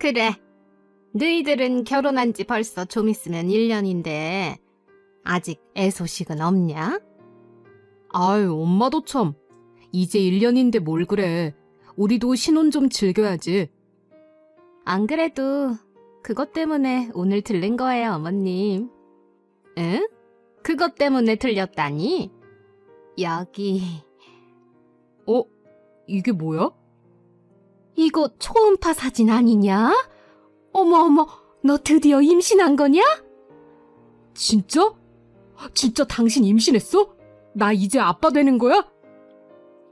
그래. 너희들은 결혼한 지 벌써 좀 있으면 1년인데, 아직 애 소식은 없냐? 아유, 엄마도 참. 이제 1년인데 뭘 그래. 우리도 신혼 좀 즐겨야지. 안 그래도 그것 때문에 오늘 들른 거예요, 어머님. 응? 그것 때문에 들렸다니? 여기, 어? 이게 뭐야? 이거 초음파 사진 아니냐? 어머, 어머, 너 드디어 임신한 거냐? 진짜? 진짜 당신 임신했어? 나 이제 아빠 되는 거야?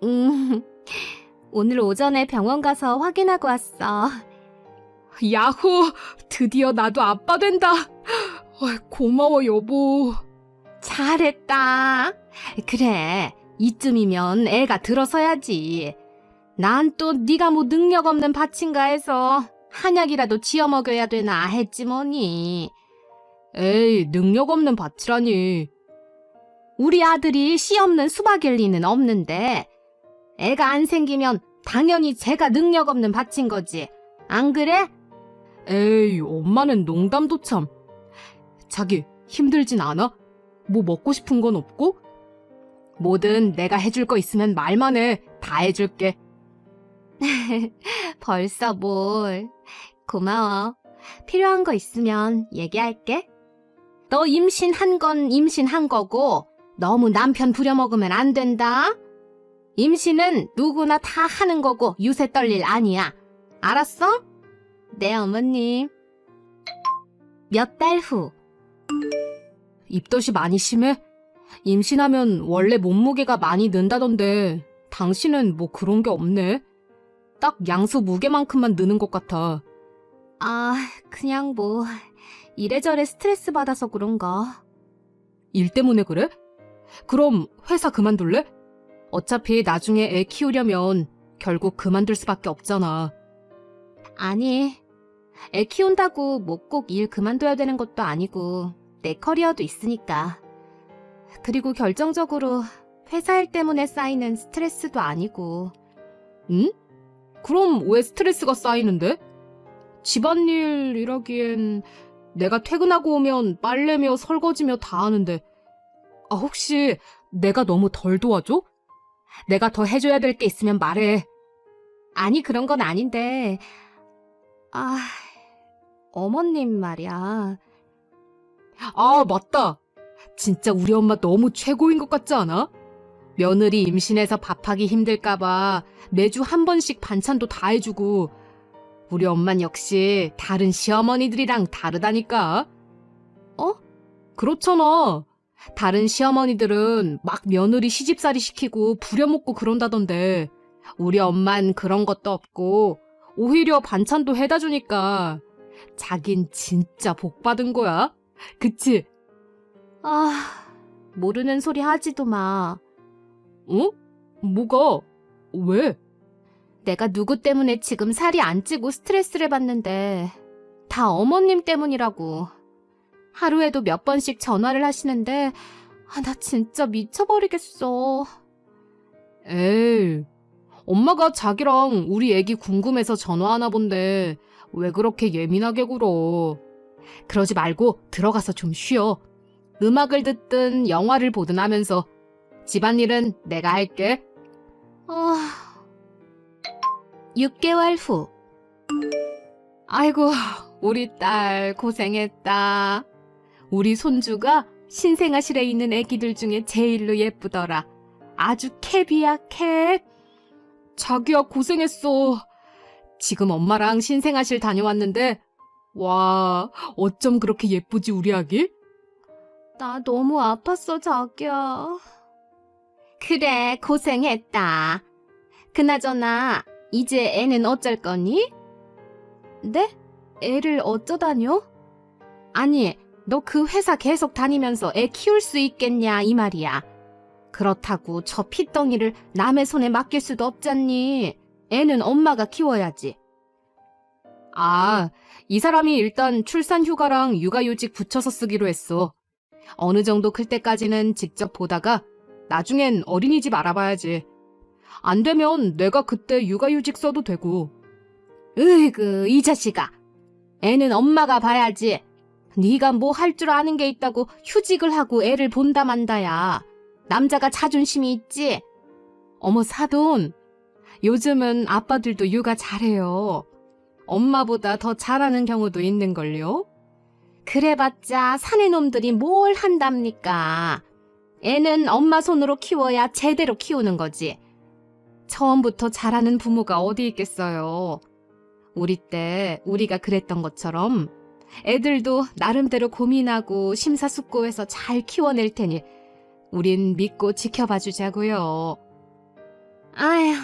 음, 오늘 오전에 병원 가서 확인하고 왔어. 야호! 드디어 나도 아빠 된다. 어이, 고마워, 여보. 잘했다. 그래, 이쯤이면 애가 들어서야지. 난 또 네가 뭐 능력 없는 밭인가 해서 한약이라도 지어 먹여야 되나 했지 뭐니. 에이, 능력 없는 밭이라니. 우리 아들이 씨 없는 수박일 리는 없는데 애가 안 생기면 당연히 제가 능력 없는 밭인 거지. 안 그래? 에이, 엄마는 농담도 참. 자기, 힘들진 않아? 뭐 먹고 싶은 건 없고? 뭐든 내가 해줄 거 있으면 말만 해. 다 해줄게. 벌써 뭘. 고마워. 필요한 거 있으면 얘기할게. 너 임신한 건 임신한 거고, 너무 남편 부려먹으면 안 된다. 임신은 누구나 다 하는 거고, 유세 떨릴 아니야. 알았어? 네, 어머님. 몇 달 후. 입덧이 많이 심해? 임신하면 원래 몸무게가 많이 는다던데, 당신은 뭐 그런 게 없네. 딱 양수 무게만큼만 느는 것 같아. 아, 그냥 뭐, 이래저래 스트레스 받아서 그런가. 일 때문에 그래? 그럼 회사 그만둘래? 어차피 나중에 애 키우려면 결국 그만둘 수밖에 없잖아. 아니, 애 키운다고 뭐 꼭 일 그만둬야 되는 것도 아니고, 내 커리어도 있으니까. 그리고 결정적으로 회사 일 때문에 쌓이는 스트레스도 아니고, 응? 그럼 왜 스트레스가 쌓이는데? 집안일이라기엔 내가 퇴근하고 오면 빨래며 설거지며 다 하는데, 아, 혹시 내가 너무 덜 도와줘? 내가 더 해줘야 될 게 있으면 말해. 아니, 그런 건 아닌데, 아, 어머님 말이야. 아, 맞다. 진짜 우리 엄마 너무 최고인 것 같지 않아? 며느리 임신해서 밥하기 힘들까봐 매주 한 번씩 반찬도 다 해주고, 우리 엄만 역시 다른 시어머니들이랑 다르다니까. 어? 그렇잖아. 다른 시어머니들은 막 며느리 시집살이 시키고 부려먹고 그런다던데, 우리 엄만 그런 것도 없고, 오히려 반찬도 해다 주니까, 자긴 진짜 복 받은 거야. 그치? 아, 모르는 소리 하지도 마. 어? 뭐가? 왜? 내가 누구 때문에 지금 살이 안 찌고 스트레스를 받는데 다 어머님 때문이라고. 하루에도 몇 번씩 전화를 하시는데 아, 나 진짜 미쳐버리겠어. 에이, 엄마가 자기랑 우리 애기 궁금해서 전화하나 본데 왜 그렇게 예민하게 굴어? 그러지 말고 들어가서 좀 쉬어. 음악을 듣든 영화를 보든 하면서 집안일은 내가 할게. 아... 6개월 후. 아이고, 우리 딸 고생했다. 우리 손주가 신생아실에 있는 애기들 중에 제일로 예쁘더라. 아주 캡이야, 캡. 자기야, 고생했어. 지금 엄마랑 신생아실 다녀왔는데, 와, 어쩜 그렇게 예쁘지, 우리 아기? 나 너무 아팠어, 자기야. 그래, 고생했다. 그나저나, 이제 애는 어쩔 거니? 네? 애를 어쩌다뇨? 아니, 너 그 회사 계속 다니면서 애 키울 수 있겠냐, 이 말이야. 그렇다고 저 핏덩이를 남의 손에 맡길 수도 없잖니. 애는 엄마가 키워야지. 아, 이 사람이 일단 출산 휴가랑 육아휴직 붙여서 쓰기로 했어. 어느 정도 클 때까지는 직접 보다가 나중엔 어린이집 알아봐야지. 안 되면 내가 그때 육아휴직 써도 되고. 으이그, 이 자식아. 애는 엄마가 봐야지. 네가 뭐 할 줄 아는 게 있다고 휴직을 하고 애를 본다 만다야. 남자가 자존심이 있지. 어머, 사돈. 요즘은 아빠들도 육아 잘해요. 엄마보다 더 잘하는 경우도 있는걸요? 그래봤자 사내 놈들이 뭘 한답니까? 애는 엄마 손으로 키워야 제대로 키우는 거지. 처음부터 잘하는 부모가 어디 있겠어요. 우리 때 우리가 그랬던 것처럼 애들도 나름대로 고민하고 심사숙고해서 잘 키워낼 테니 우린 믿고 지켜봐 주자고요. 아휴.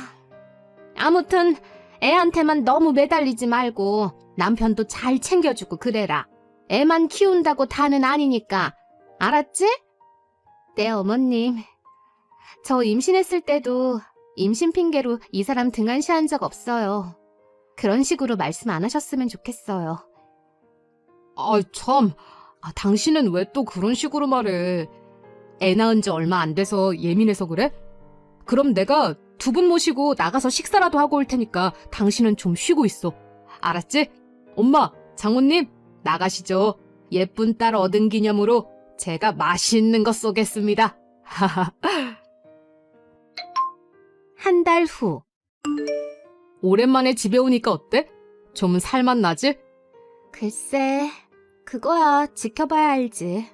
아무튼 애한테만 너무 매달리지 말고 남편도 잘 챙겨주고 그래라. 애만 키운다고 다는 아니니까. 알았지? 네, 어머님. 저 임신했을 때도 임신 핑계로 이 사람 등한시한 적 없어요. 그런 식으로 말씀 안 하셨으면 좋겠어요. 아, 참. 아, 당신은 왜 또 그런 식으로 말해? 애 낳은 지 얼마 안 돼서 예민해서 그래? 그럼 내가 두 분 모시고 나가서 식사라도 하고 올 테니까 당신은 좀 쉬고 있어. 알았지? 엄마, 장모님, 나가시죠. 예쁜 딸 얻은 기념으로 제가 맛있는 거 쏘겠습니다. 하하. 한 달 후. 오랜만에 집에 오니까 어때? 좀 살맛 나지? 글쎄, 그거야 지켜봐야 알지.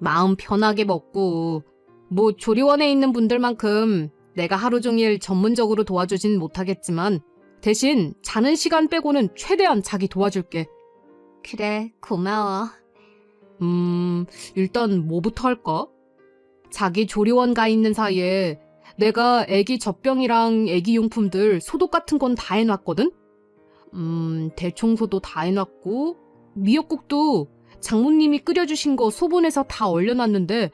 마음 편하게 먹고 뭐 조리원에 있는 분들만큼 내가 하루 종일 전문적으로 도와주진 못하겠지만 대신 자는 시간 빼고는 최대한 자기 도와줄게. 그래, 고마워. 음, 일단 뭐부터 할까? 자기 조리원 가 있는 사이에 내가 애기 젖병이랑 애기 용품들 소독 같은 건 다 해놨거든? 음, 대청소도 다 해놨고, 미역국도 장모님이 끓여주신 거 소분해서 다 얼려놨는데,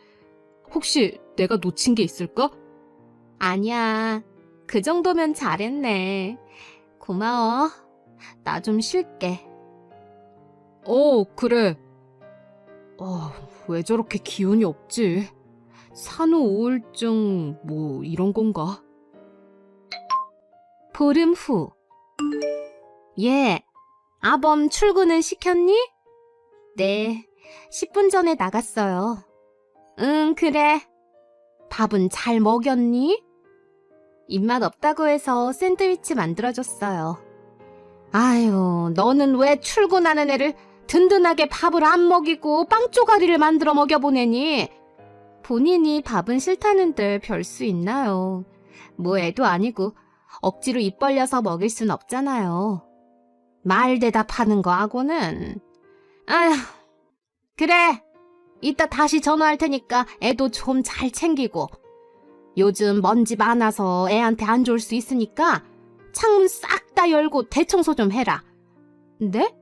혹시 내가 놓친 게 있을까? 아니야. 그 정도면 잘했네. 고마워. 나 좀 쉴게. 어, 그래. 어, 왜 저렇게 기운이 없지? 산후 우울증, 뭐, 이런 건가? 보름 후. 예. 아범 출근은 시켰니? 네. 10분 전에 나갔어요. 응, 그래. 밥은 잘 먹였니? 입맛 없다고 해서 샌드위치 만들어줬어요. 아유, 너는 왜 출근하는 애를 든든하게 밥을 안 먹이고 빵 쪼가리를 만들어 먹여보내니? 본인이 밥은 싫다는데 별 수 있나요? 뭐 애도 아니고 억지로 입 벌려서 먹일 순 없잖아요. 말 대답하는 거 하고는. 아휴, 그래. 이따 다시 전화할 테니까 애도 좀 잘 챙기고. 요즘 먼지 많아서 애한테 안 좋을 수 있으니까 창문 싹 다 열고 대청소 좀 해라. 네?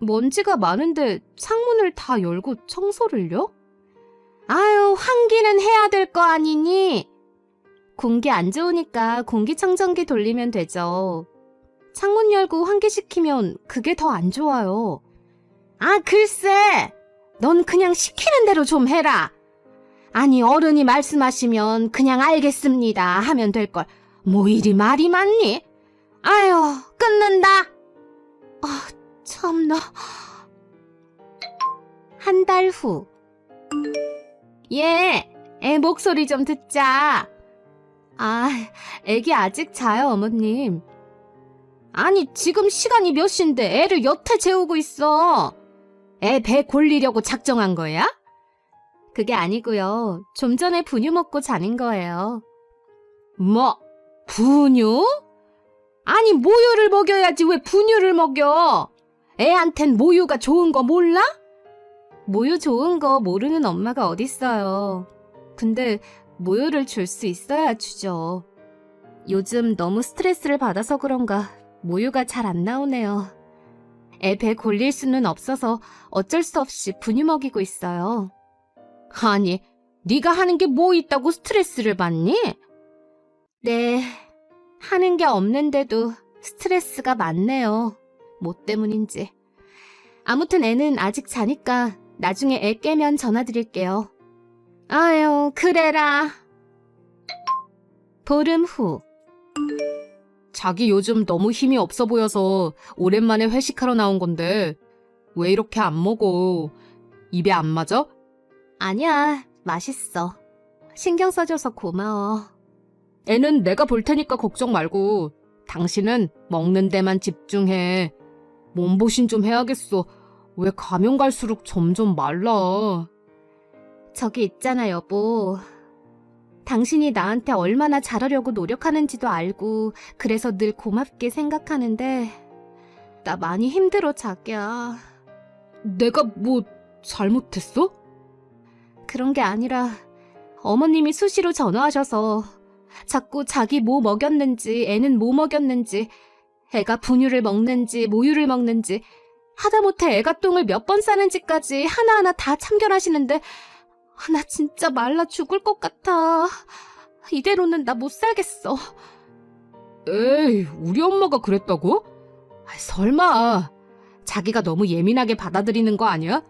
먼지가 많은데 창문을 다 열고 청소를요? 아유, 환기는 해야 될 거 아니니? 공기 안 좋으니까 공기청정기 돌리면 되죠. 창문 열고 환기시키면 그게 더 안 좋아요. 아, 글쎄! 넌 그냥 시키는 대로 좀 해라. 아니, 어른이 말씀하시면 그냥 알겠습니다 하면 될 걸. 뭐 이리 말이 많니? 아유, 끊는다. 아, 참나. 한 달 후. 예, 애 목소리 좀 듣자. 아, 애기 아직 자요, 어머님. 아니, 지금 시간이 몇 시인데 애를 여태 재우고 있어. 애 배 골리려고 작정한 거야? 그게 아니고요. 좀 전에 분유 먹고 자는 거예요. 뭐, 분유? 아니, 모유를 먹여야지 왜 분유를 먹여? 애한텐 모유가 좋은 거 몰라? 모유 좋은 거 모르는 엄마가 어딨어요. 근데 모유를 줄 수 있어야 주죠. 요즘 너무 스트레스를 받아서 그런가 모유가 잘 안 나오네요. 애 배 골릴 수는 없어서 어쩔 수 없이 분유 먹이고 있어요. 아니, 네가 하는 게 뭐 있다고 스트레스를 받니? 네, 하는 게 없는데도 스트레스가 많네요. 뭐 때문인지. 아무튼 애는 아직 자니까 나중에 애 깨면 전화드릴게요. 아유, 그래라. 보름 후. 자기 요즘 너무 힘이 없어 보여서 오랜만에 회식하러 나온 건데 왜 이렇게 안 먹어? 입에 안 맞아? 아니야, 맛있어. 신경 써줘서 고마워. 애는 내가 볼 테니까 걱정 말고 당신은 먹는 데만 집중해. 몸보신 좀 해야겠어. 왜 가면 갈수록 점점 말라. 저기 있잖아, 여보. 당신이 나한테 얼마나 잘하려고 노력하는지도 알고, 그래서 늘 고맙게 생각하는데, 나 많이 힘들어, 자기야. 내가 뭐 잘못했어? 그런 게 아니라, 어머님이 수시로 전화하셔서, 자꾸 자기 뭐 먹였는지, 애는 뭐 먹였는지, 애가 분유를 먹는지, 모유를 먹는지, 하다못해 애가 똥을 몇 번 싸는지까지 하나하나 다 참견하시는데, 아, 나 진짜 말라 죽을 것 같아. 이대로는 나 못 살겠어. 에이, 우리 엄마가 그랬다고? 아, 설마. 자기가 너무 예민하게 받아들이는 거 아니야?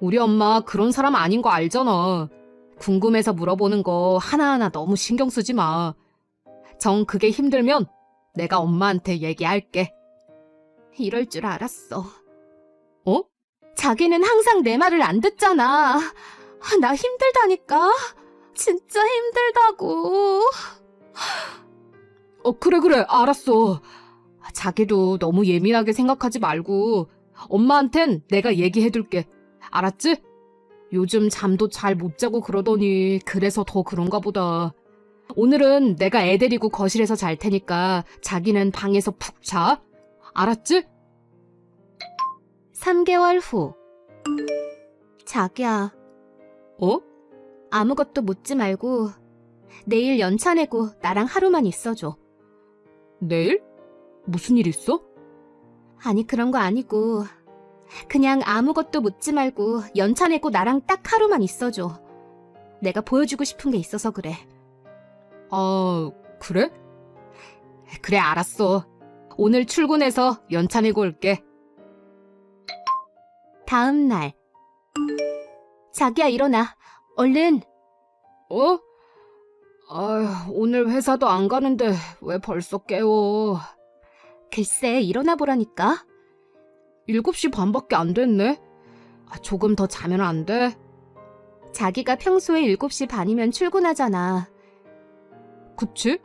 우리 엄마 그런 사람 아닌 거 알잖아. 궁금해서 물어보는 거 하나하나 너무 신경 쓰지 마. 정 그게 힘들면 내가 엄마한테 얘기할게. 이럴 줄 알았어. 어? 자기는 항상 내 말을 안 듣잖아. 아, 나 힘들다니까. 진짜 힘들다고. 어, 그래, 그래, 알았어. 자기도 너무 예민하게 생각하지 말고, 엄마한텐 내가 얘기해둘게. 알았지? 요즘 잠도 잘 못 자고 그러더니, 그래서 더 그런가 보다. 오늘은 내가 애 데리고 거실에서 잘 테니까, 자기는 방에서 푹 자. 알았지? 3개월 후. 자기야, 어? 아무것도 묻지 말고 내일 연차 내고 나랑 하루만 있어줘. 내일? 무슨 일 있어? 아니 그런 거 아니고 그냥 아무것도 묻지 말고 연차 내고 나랑 딱 하루만 있어줘. 내가 보여주고 싶은 게 있어서 그래. 아, 그래? 그래, 알았어. 오늘 출근해서 연차 내고 올게. 다음 날. 자기야 일어나. 얼른. 어? 아, 오늘 회사도 안 가는데 왜 벌써 깨워? 글쎄 일어나 보라니까. 7시 반밖에 안 됐네. 아, 조금 더 자면 안 돼? 자기가 평소에 7시 반이면 출근하잖아. 그치?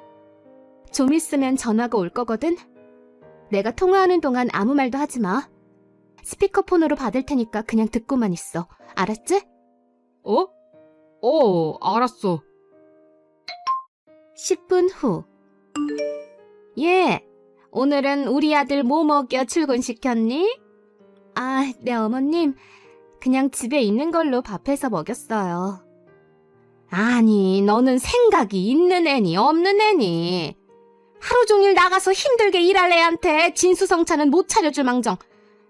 좀 있으면 전화가 올 거거든? 내가 통화하는 동안 아무 말도 하지 마. 스피커폰으로 받을 테니까 그냥 듣고만 있어. 알았지? 어? 어, 알았어. 10분 후. 예, 오늘은 우리 아들 뭐 먹여 출근시켰니? 아, 네 어머님. 그냥 집에 있는 걸로 밥해서 먹였어요. 아니, 너는 생각이 있는 애니 없는 애니? 하루 종일 나가서 힘들게 일할 애한테 진수성찬은 못 차려줄 망정.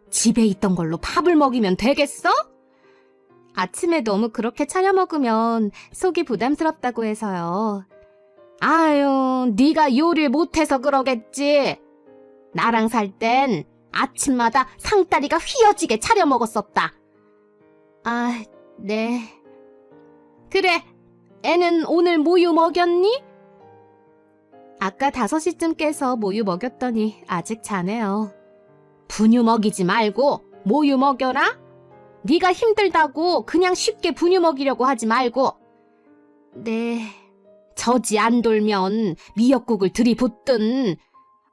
집에 있던 걸로 밥을 먹이면 되겠어? 아침에 너무 그렇게 차려 먹으면 속이 부담스럽다고 해서요. 아유, 네가 요리를 못해서 그러겠지. 나랑 살 땐 아침마다 상다리가 휘어지게 차려 먹었었다. 아, 네. 그래, 애는 오늘 모유 먹였니? 아까 5시쯤 깨서 모유 먹였더니 아직 자네요. 분유 먹이지 말고 모유 먹여라? 네가 힘들다고 그냥 쉽게 분유 먹이려고 하지 말고. 네. 저지 안 돌면 미역국을 들이붓든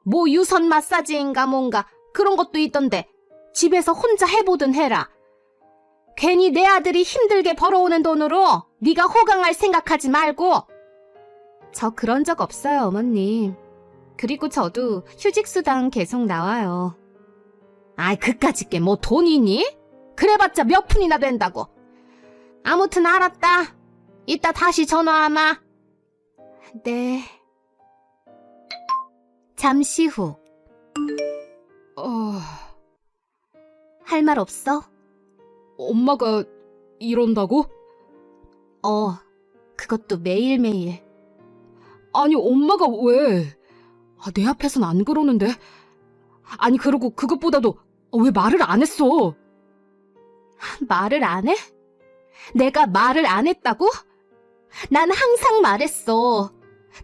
뭐 유선 마사지인가 뭔가 그런 것도 있던데 집에서 혼자 해보든 해라. 괜히 내 아들이 힘들게 벌어오는 돈으로 네가 호강할 생각하지 말고. 저 그런 적 없어요, 어머님. 그리고 저도 휴직수당 계속 나와요. 아이, 그까짓 게 뭐 돈이니? 그래봤자 몇 푼이나 된다고. 아무튼 알았다. 이따 다시 전화하마. 네. 잠시 후. 아, 할말 없어? 엄마가 이런다고? 어. 그것도 매일매일. 아니, 엄마가 왜? 아, 내 앞에선 안 그러는데. 아니, 그러고 그것보다도 아, 왜 말을 안 했어? 말을 안 해? 내가 말을 안 했다고? 난 항상 말했어.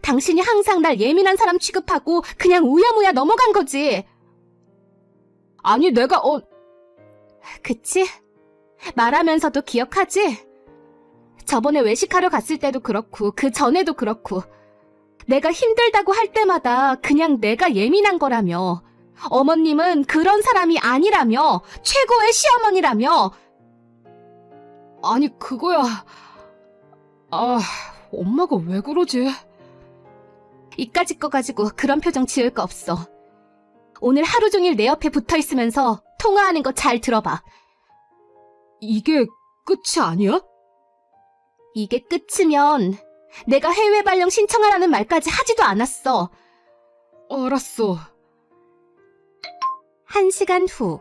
당신이 항상 날 예민한 사람 취급하고 그냥 우야무야 넘어간 거지. 아니, 내가, 어, 그치? 말하면서도 기억하지? 저번에 외식하러 갔을 때도 그렇고, 그 전에도 그렇고, 내가 힘들다고 할 때마다 그냥 내가 예민한 거라며, 어머님은 그런 사람이 아니라며, 최고의 시어머니라며, 아니, 그거야. 아, 엄마가 왜 그러지? 이까짓 거 가지고 그런 표정 지을 거 없어. 오늘 하루 종일 내 옆에 붙어 있으면서 통화하는 거 잘 들어봐. 이게 끝이 아니야? 이게 끝이면 내가 해외 발령 신청하라는 말까지 하지도 않았어. 알았어. 한 시간 후.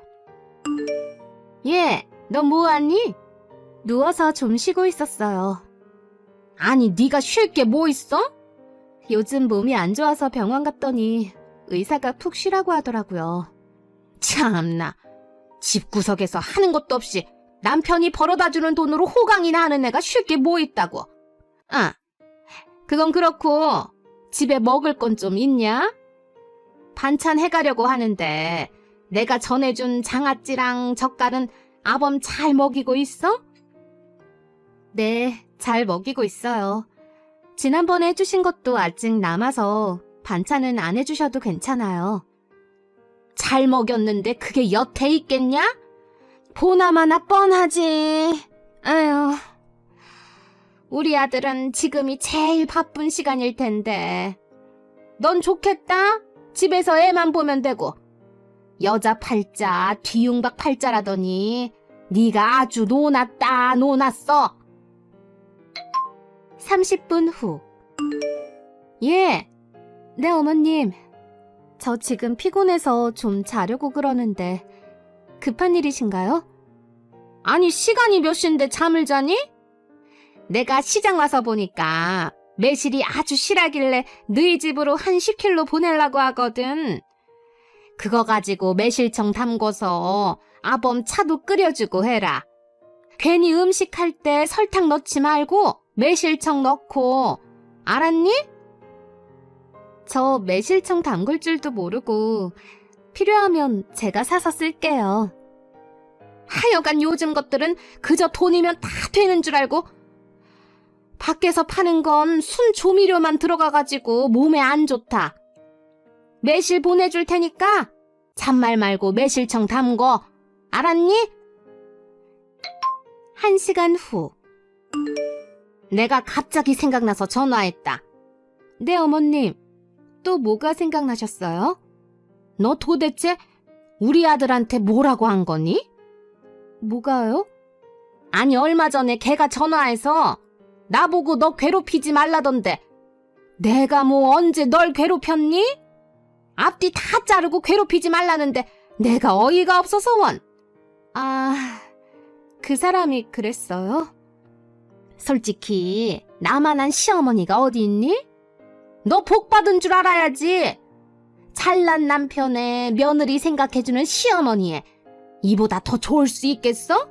예, 너 뭐하니? 누워서 좀 쉬고 있었어요. 아니, 네가 쉴 게 뭐 있어? 요즘 몸이 안 좋아서 병원 갔더니 의사가 푹 쉬라고 하더라고요. 참나, 집구석에서 하는 것도 없이 남편이 벌어다 주는 돈으로 호강이나 하는 애가 쉴게뭐 있다고. 아, 그건 그렇고 집에 먹을 건 좀 있냐? 반찬 해가려고 하는데 내가 전해준 장아찌랑 젓갈은 아범 잘 먹이고 있어? 네, 잘 먹이고 있어요. 지난번에 해주신 것도 아직 남아서 반찬은 안 해주셔도 괜찮아요. 잘 먹였는데 그게 여태 있겠냐? 보나마나 뻔하지. 아휴. 우리 아들은 지금이 제일 바쁜 시간일 텐데. 넌 좋겠다? 집에서 애만 보면 되고. 여자 팔자, 뒤웅박 팔자라더니 네가 아주 노났다, 노났어. 30분 후. 예. 네, 어머님. 저 지금 피곤해서 좀 자려고 그러는데 급한 일이신가요? 아니, 시간이 몇 시인데 잠을 자니? 내가 시장 와서 보니까 매실이 아주 실하길래 너희 집으로 한 10킬로 보내려고 하거든. 그거 가지고 매실청 담궈서 아범 차도 끓여주고 해라. 괜히 음식 할 때 설탕 넣지 말고 매실청 넣고 알았니? 저 매실청 담글 줄도 모르고 필요하면 제가 사서 쓸게요. 하여간 요즘 것들은 그저 돈이면 다 되는 줄 알고 밖에서 파는 건 순 조미료만 들어가가지고 몸에 안 좋다. 매실 보내줄 테니까 잔말 말고 매실청 담궈. 알았니? 한 시간 후. 내가 갑자기 생각나서 전화했다. 네, 어머님. 또 뭐가 생각나셨어요? 너 도대체 우리 아들한테 뭐라고 한 거니? 뭐가요? 아니, 얼마 전에 걔가 전화해서 나보고 너 괴롭히지 말라던데. 내가 뭐 언제 널 괴롭혔니? 앞뒤 다 자르고 괴롭히지 말라는데 내가 어이가 없어서 원. 아, 그 사람이 그랬어요? 솔직히 나만한 시어머니가 어디 있니? 너 복 받은 줄 알아야지. 잘난 남편의 며느리 생각해주는 시어머니에 이보다 더 좋을 수 있겠어?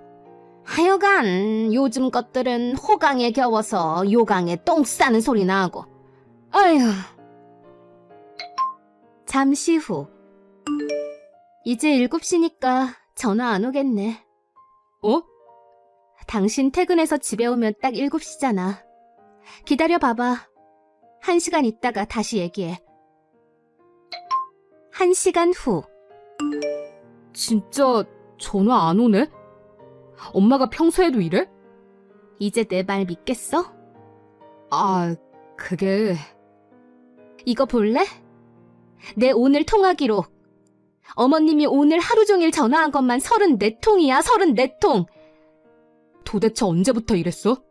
하여간 요즘 것들은 호강에 겨워서 요강에 똥 싸는 소리 나고. 아휴. 잠시 후. 이제 7시니까 전화 안 오겠네. 어? 당신 퇴근해서 집에 오면 딱 7시잖아. 기다려 봐봐. 한 시간 있다가 다시 얘기해. 한 시간 후. 진짜 전화 안 오네? 엄마가 평소에도 이래? 이제 내 말 믿겠어? 아, 그게... 이거 볼래? 내 오늘 통화 기록. 어머님이 오늘 하루 종일 전화한 것만 34통이야, 34통. 도대체 언제부터 이랬어?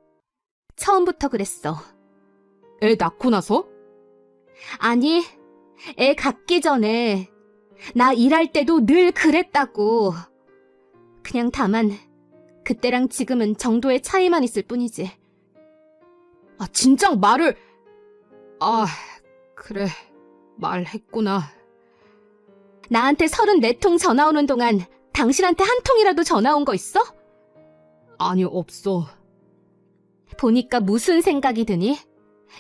처음부터 그랬어. 애 낳고 나서? 아니, 애 갖기 전에 나 일할 때도 늘 그랬다고. 그냥 다만 그때랑 지금은 정도의 차이만 있을 뿐이지. 아, 진작 말을... 아, 그래. 말했구나. 나한테 34통 전화 오는 동안 당신한테 한 통이라도 전화 온 거 있어? 아니, 없어. 보니까 무슨 생각이 드니?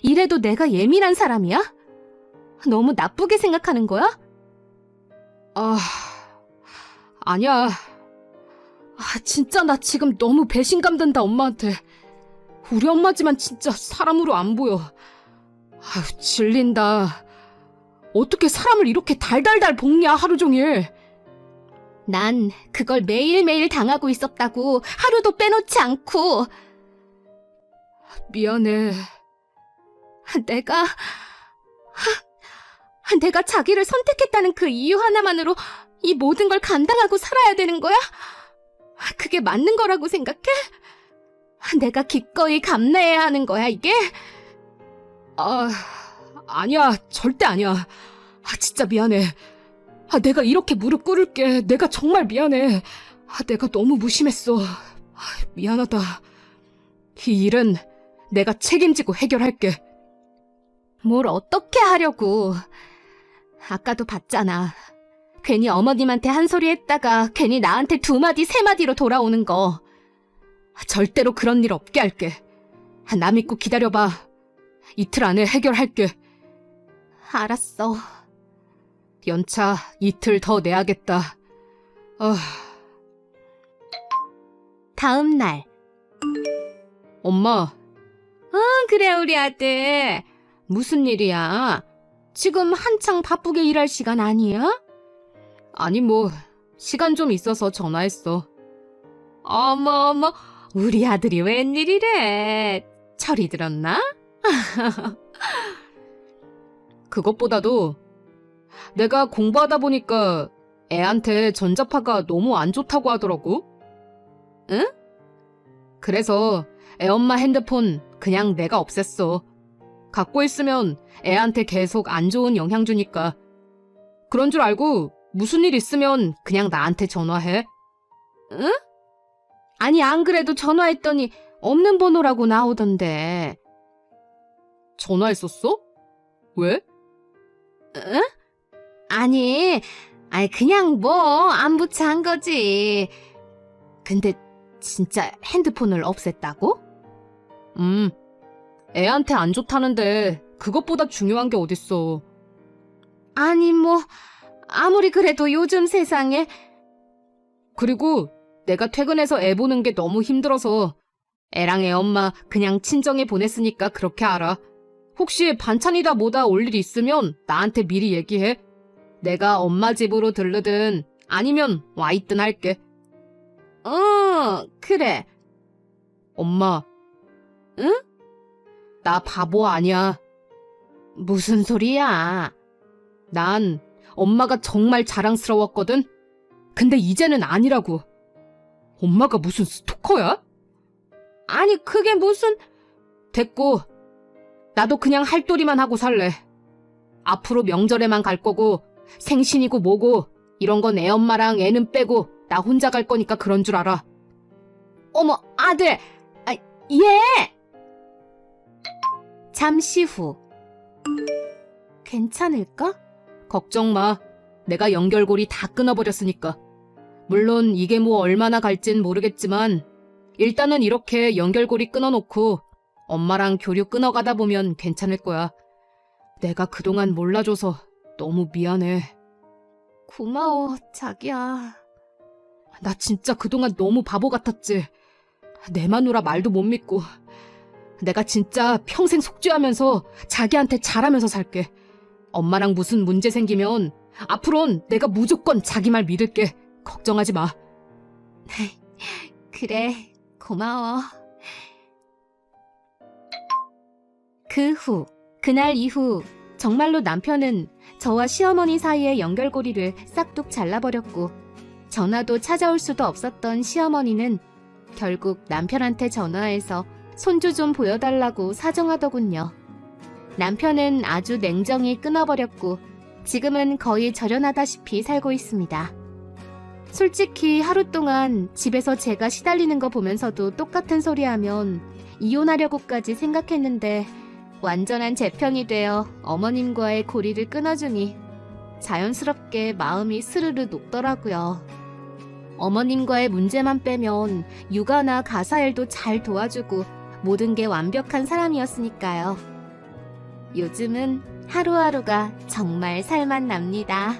이래도 내가 예민한 사람이야? 너무 나쁘게 생각하는 거야? 아, 아니야. 아, 진짜 나 지금 너무 배신감 든다, 엄마한테. 우리 엄마지만 진짜 사람으로 안 보여. 아유, 질린다. 어떻게 사람을 이렇게 달달달 볶냐, 하루 종일. 난 그걸 매일매일 당하고 있었다고 하루도 빼놓지 않고 미안해. 내가 내가 자기를 선택했다는 그 이유 하나만으로 이 모든 걸 감당하고 살아야 되는 거야? 그게 맞는 거라고 생각해? 내가 기꺼이 감내해야 하는 거야, 이게? 아, 아니야. 절대 아니야. 아, 진짜 미안해. 아, 내가 이렇게 무릎 꿇을게. 내가 정말 미안해. 아, 내가 너무 무심했어. 아, 미안하다. 이 일은 내가 책임지고 해결할게. 뭘 어떻게 하려고. 아까도 봤잖아. 괜히 어머님한테 한 소리 했다가 괜히 나한테 두 마디, 세 마디로 돌아오는 거. 절대로 그런 일 없게 할게. 아, 나 믿고 기다려봐. 이틀 안에 해결할게. 알았어. 연차 이틀 더 내야겠다. 아, 다음 날. 엄마, 아, 그래, 우리 아들. 무슨 일이야? 지금 한창 바쁘게 일할 시간 아니야? 아니 뭐 시간 좀 있어서 전화했어. 어머, 어머, 우리 아들이 웬일이래? 철이 들었나? 그것보다도 내가 공부하다 보니까 애한테 전자파가 너무 안 좋다고 하더라고. 응? 그래서 애 엄마 핸드폰 그냥 내가 없앴어. 갖고 있으면 애한테 계속 안 좋은 영향 주니까. 그런 줄 알고 무슨 일 있으면 그냥 나한테 전화해. 아니, 안 그래도 전화했더니 없는 번호라고 나오던데. 전화했었어? 왜? 응? 아니, 아니, 그냥 뭐, 안부차 한 거지. 근데, 진짜 핸드폰을 없앴다고? 음, 애한테 안 좋다는데 그것보다 중요한 게 어딨어. 아니, 뭐, 아무리 그래도 요즘 세상에, 그리고 내가 퇴근해서 애 보는 게 너무 힘들어서 애랑 애 엄마 그냥 친정에 보냈으니까 그렇게 알아. 혹시 반찬이다 뭐다 올 일 있으면 나한테 미리 얘기해. 내가 엄마 집으로 들르든 아니면 와 있든 할게. 어, 그래. 엄마. 응? 나 바보 아니야. 무슨 소리야? 난 엄마가 정말 자랑스러웠거든? 근데 이제는 아니라고. 엄마가 무슨 스토커야? 아니, 그게 무슨, 됐고, 나도 그냥 할도리만 하고 살래. 앞으로 명절에만 갈 거고, 생신이고 뭐고, 이런 건 애 엄마랑 애는 빼고, 나 혼자 갈 거니까 그런 줄 알아. 어머, 아들! 아, 얘! 잠시 후. 괜찮을까? 걱정 마. 내가 연결고리 다 끊어버렸으니까. 물론 이게 뭐 얼마나 갈진 모르겠지만, 일단은 이렇게 연결고리 끊어놓고, 엄마랑 교류 끊어가다 보면 괜찮을 거야. 내가 그동안 몰라줘서 너무 미안해. 고마워, 자기야. 나 진짜 그동안 너무 바보 같았지. 내 마누라 말도 못 믿고. 내가 진짜 평생 속죄하면서 자기한테 잘하면서 살게. 엄마랑 무슨 문제 생기면 앞으론 내가 무조건 자기 말 믿을게. 걱정하지 마. 그래, 고마워. 그 후, 그날 이후, 정말로 남편은 저와 시어머니 사이의 연결고리를 싹둑 잘라버렸고, 전화도 찾아올 수도 없었던 시어머니는 결국 남편한테 전화해서 손주 좀 보여달라고 사정하더군요. 남편은 아주 냉정히 끊어버렸고, 지금은 거의 절연하다시피 살고 있습니다. 솔직히 하루 동안 집에서 제가 시달리는 거 보면서도 똑같은 소리 하면 이혼하려고까지 생각했는데 완전한 재편이 되어 어머님과의 고리를 끊어주니 자연스럽게 마음이 스르르 녹더라고요. 어머님과의 문제만 빼면 육아나 가사일도 잘 도와주고 모든 게 완벽한 사람이었으니까요. 요즘은 하루하루가 정말 살만 납니다.